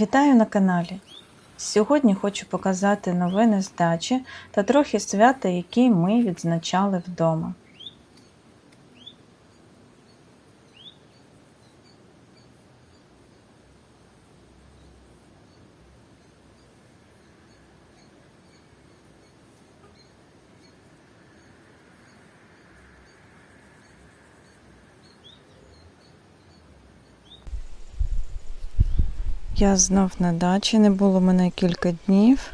Вітаю на каналі. Сьогодні хочу показати новини з дачі та трохи свята, які ми відзначали вдома. Я знов на дачі, не було мене кілька днів.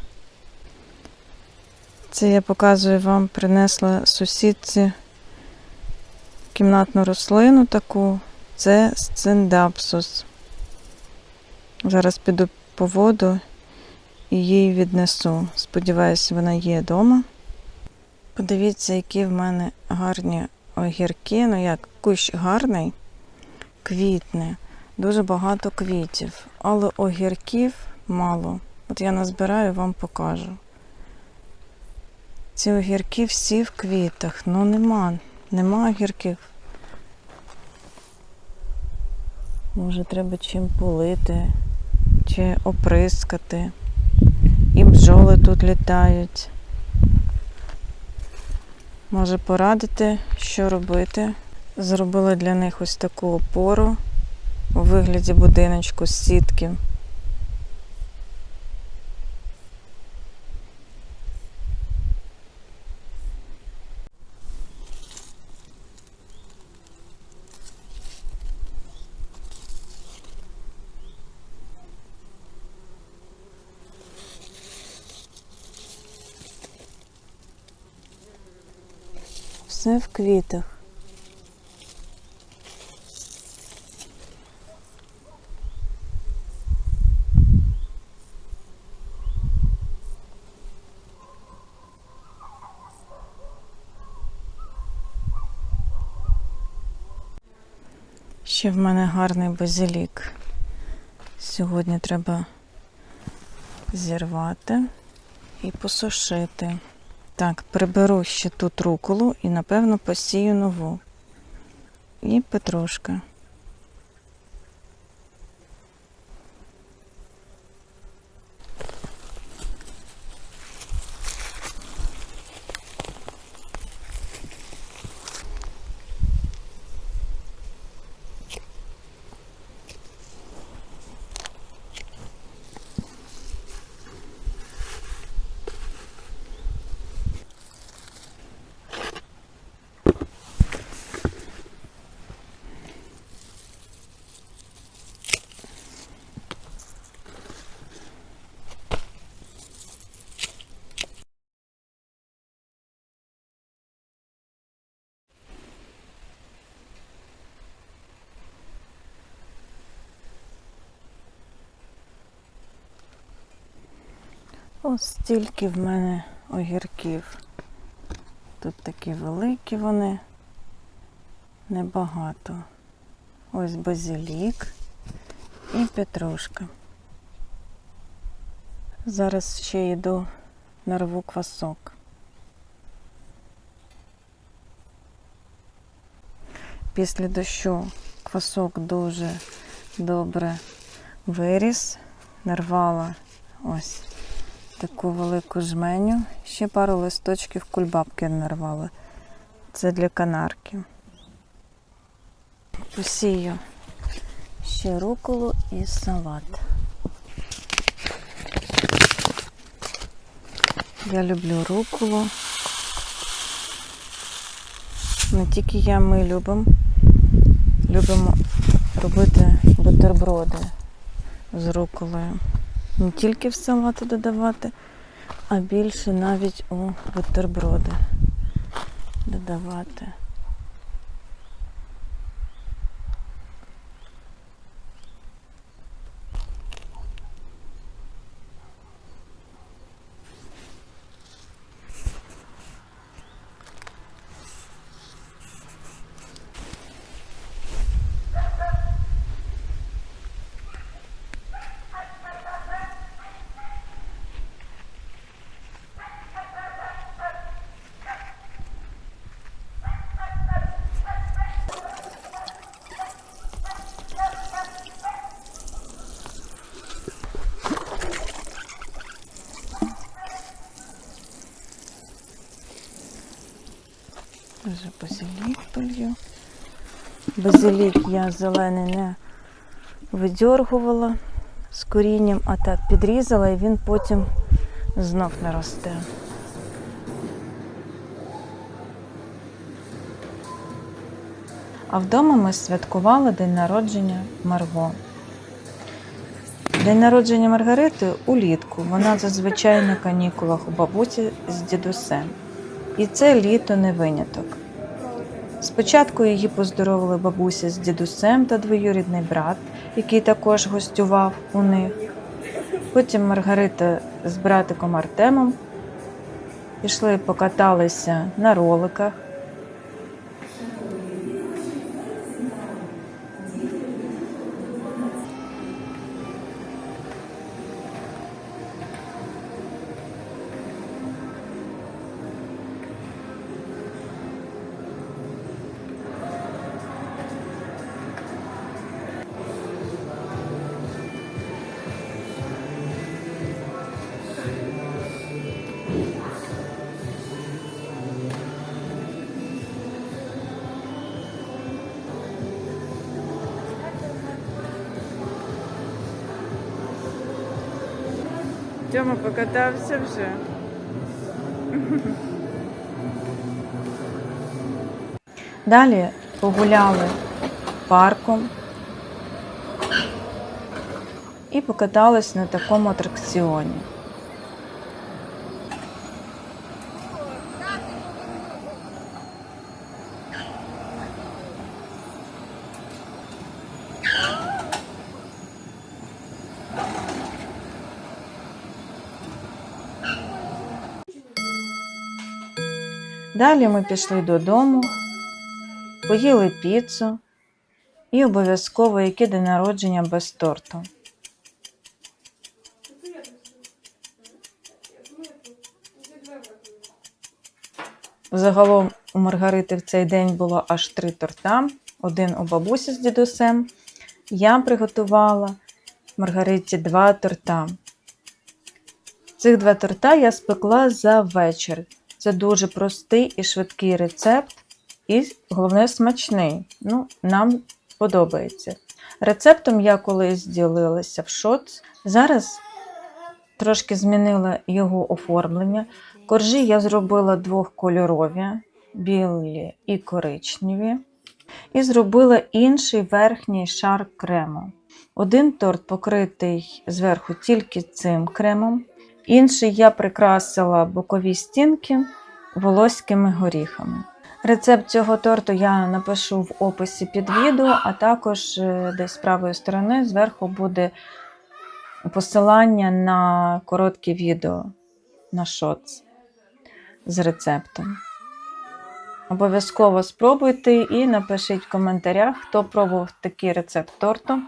Це я показую вам, принесла сусідці кімнатну рослину таку. Це сциндапсус. Зараз піду по воду і її віднесу. Сподіваюся, вона є вдома. Подивіться, які в мене гарні огірки. Ну як, кущ гарний, квітне. Дуже багато квітів, але огірків мало. От я назбираю, вам покажу. Ці огірки всі в квітах. Ну нема, нема огірків. Може, треба чим полити чи оприскати. І бджоли тут літають. Може порадити, що робити. Зробила для них ось таку опору у вигляді будиночку з сітки. Все в квітах. Ще в мене гарний базилік. Сьогодні треба зірвати і посушити. Так, приберу ще тут руколу і, напевно, посію нову. І петрушка. Ось стільки в мене огірків. Тут такі великі вони, небагато. Ось базилік і петрушка. Зараз ще йду нарву квасок. Після дощу квасок дуже добре виріс, нарвала ось таку велику жменю. Ще пару листочків кульбабки нарвала. Це для канарки. Посію ще руколу і салат. Я люблю руколу. Не тільки я, ми любимо. Любимо робити бутерброди з руколою не тільки в салати додавати, а більше навіть у бутерброди додавати. Базилік полью. Базилік я зелений не видьоргувала з корінням, а так підрізала і він потім знов наросте. А вдома ми святкували день народження Марго. День народження Маргарити улітку. Вона зазвичай на канікулах у бабусі з дідусем. І це літо не виняток. Спочатку її поздоровили бабуся з дідусем та двоюрідний брат, який також гостював у них. Потім Маргарита з братиком Артемом пішли покаталися на роликах. Тьома покатався вже. Далі погуляли парком і покатались на такому атракціоні. Далі ми пішли додому, поїли піцу і обов'язково яке день народження без торту. Загалом у Маргарити в цей день було аж три торта: один у бабусі з дідусем. Я приготувала Маргариті два торта. Цих два торта я спекла за вечір. Це дуже простий і швидкий рецепт, і головне смачний. Ну, нам подобається. Рецептом я колись ділилася в шоц. Зараз трошки змінила його оформлення. Коржі я зробила двохкольорові, білі і коричневі. І зробила інший верхній шар крему. Один торт покритий зверху тільки цим кремом, інший я прикрасила бокові стінки волоськими горіхами. Рецепт цього торту я напишу в описі під відео, а також е, десь з правої сторони зверху буде посилання на коротке відео на шоц з рецептом. Обов'язково спробуйте і напишіть в коментарях, хто пробував такий рецепт торту.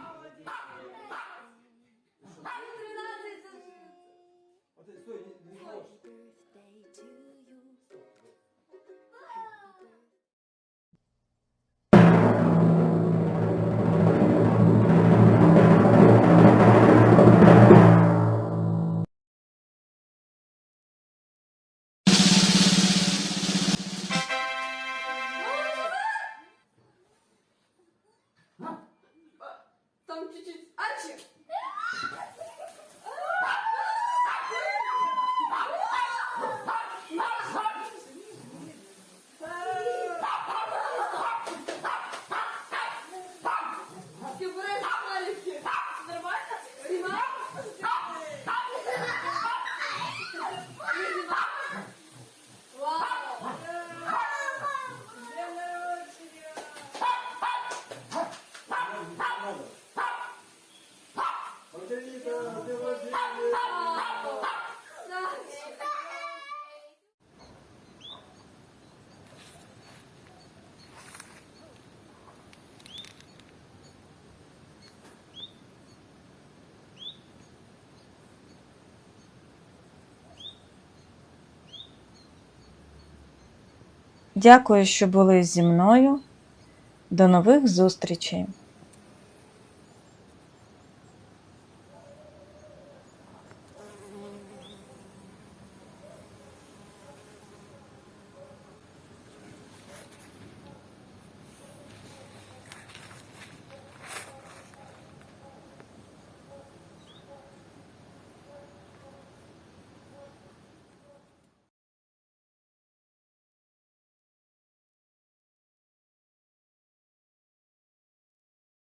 Там чуть-чуть. Ачи! Дякую, що були зі мною. До нових зустрічей!